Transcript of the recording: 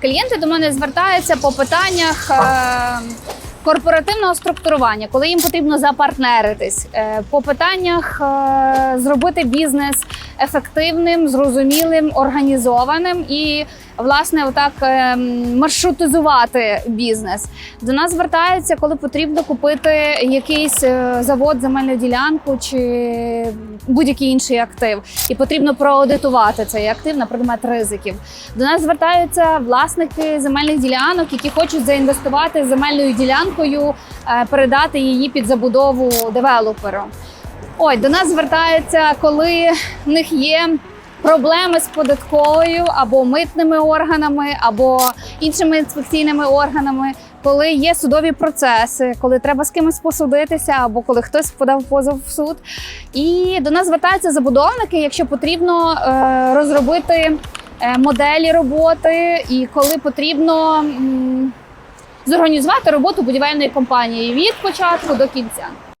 Клієнти до мене звертаються по питаннях е, корпоративного структурування, коли їм потрібно запартнеритись, е, по питаннях е, зробити бізнес ефективним, зрозумілим, організованим і власне отак е, маршрутизувати бізнес. До нас звертаються, коли потрібно купити якийсь завод, земельну ділянку чи будь-який інший актив, і потрібно проаудитувати цей актив на предмет ризиків. До нас звертаються власники земельних ділянок, які хочуть заінвестувати земельною ділянкою, е, передати її під забудову девелоперу. Ой, до нас звертаються, коли в них є проблеми з податковою або митними органами, або іншими інспекційними органами, коли є судові процеси, коли треба з кимось посудитися, або коли хтось подав позов в суд. І до нас звертаються забудовники, якщо потрібно е, розробити е, моделі роботи, і коли потрібно. м, Зорганізувати роботу будівельної компанії від початку до кінця.